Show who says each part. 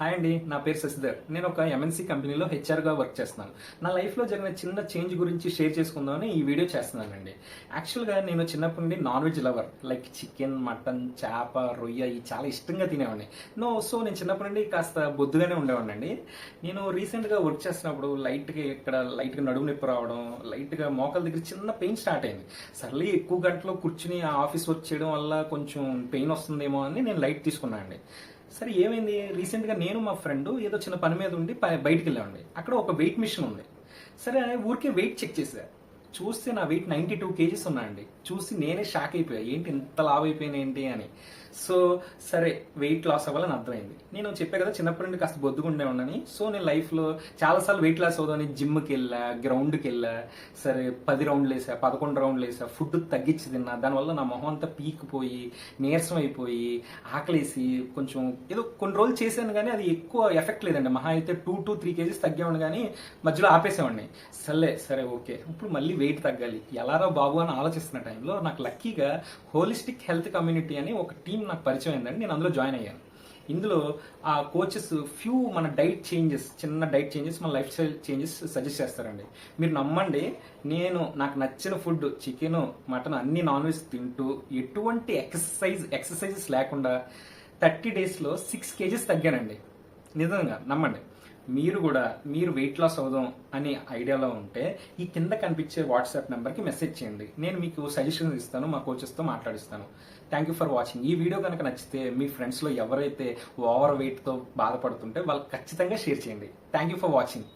Speaker 1: Hi అండి నా పేరు శశిధర్. నేను ఒక ఎంఎన్సీ కంపెనీలో హెచ్ఆర్గా వర్క్ చేస్తున్నాను. నా లైఫ్లో జరిగిన చిన్న చేంజ్ గురించి షేర్ చేసుకుందామని ఈ వీడియో చేస్తున్నానండి. యాక్చువల్గా నేను చిన్నప్పటి నుండి non veg lover. Like chicken mutton చేప రొయ్య ఇవి చాలా ఇష్టంగా తినేవాడిని. నో సో నేను చిన్నప్పటి నుండి కాస్త బొద్దుగానే ఉండేవాడిని అండి నేను రీసెంట్గా వర్క్ చేస్తున్నప్పుడు లైట్గా ఇక్కడ లైట్గా నడుము నొప్పి రావడం లైట్గా మోకాల దగ్గర చిన్న పెయిన్ స్టార్ట్ అయింది. సర్లే ఎక్కువ గంటలో కూర్చుని ఆ ఆఫీస్ వర్క్ చేయడం వల్ల కొంచెం పెయిన్ వస్తుందేమో అని నేను లైట్ తీసుకున్నాను అండి సరే ఏమైంది? రీసెంట్గా నేను మా ఫ్రెండ్ ఏదో చిన్న పని మీద ఉండి బయటికి వెళ్ళామండి. అక్కడ ఒక వెయిట్ మిషన్ ఉంది. సరే ఊరికే వెయిట్ చెక్ చేసా. చూస్తే నా వెయిట్ నైంటీ టూ కేజీస్ ఉన్నాయండి. చూసి నేనే షాక్ అయిపోయా. ఏంటి ఇంత లావ్ అయిపోయాను ఏంటి అని. సో సరే వెయిట్ లాస్ అవ్వాలని అర్థమైంది. నేను చెప్పే కదా చిన్నప్పటి నుండి కాస్త బొద్దుగుండే ఉండని సో నేను లైఫ్లో చాలాసార్లు వెయిట్ లాస్ అవుదామని జిమ్కి వెళ్ళా గ్రౌండ్కి వెళ్ళా. సరే పది రౌండ్లు వేసా పదకొండు రౌండ్లు వేసా. ఫుడ్ తగ్గించి తిన్నా. దానివల్ల నా మొహం అంతా పీకిపోయి నీరసం అయిపోయి ఆకలేసి కొంచెం ఏదో కొన్ని రోజులు చేశాను కానీ అది ఎక్కువ ఎఫెక్ట్ లేదండి. మహా అయితే టూ టు త్రీ కేజీస్ తగ్గేవాడిని కానీ మధ్యలో ఆపేసేవాడిని. సర్లే సరే ఓకే. ఇప్పుడు మళ్ళీ వెయిట్ తగ్గాలి. ఎలారా బాబు అని ఆలోచిస్తున్న టైంలో నాకు లక్కీగా హోలిస్టిక్ హెల్త్ కమ్యూనిటీ అని ఒక టీం నాకు పరిచయం అయిందండి. నేను అందులో జాయిన్ అయ్యాను. ఇందులో ఆ కోచెస్ ఫ్యూ మన డైట్ చేంజెస్ చిన్న డైట్ చేంజెస్ మన లైఫ్ స్టైల్ చేంజెస్ సజెస్ట్ చేస్తారండి. మీరు నమ్మండి నేను నాకు నచ్చిన ఫుడ్ చికెన్ మటన్ అన్ని నాన్ వెజ్ తింటూ ఎటువంటి ఎక్సర్సైజ్ ఎక్సర్సైజెస్ లేకుండా థర్టీ డేస్లో సిక్స్ కేజీస్ తగ్గానండి. నిజంగా నమ్మండి. మీరు కూడా మీరు వెయిట్ లాస్ అవుదాం అనే ఐడియాలో ఉంటే ఈ కింద కనిపించే వాట్సాప్ నెంబర్కి మెసేజ్ చేయండి. నేను మీకు సజెషన్స్ ఇస్తాను మా కోచెస్తో మాట్లాడిస్తాను. థ్యాంక్ యూ ఫర్ వాచింగ్ ఈ వీడియో కనుక నచ్చితే మీ ఫ్రెండ్స్లో ఎవరైతే ఓవర్ వెయిట్తో బాధపడుతుంటే వాళ్ళకి ఖచ్చితంగా షేర్ చేయండి. Thank you for watching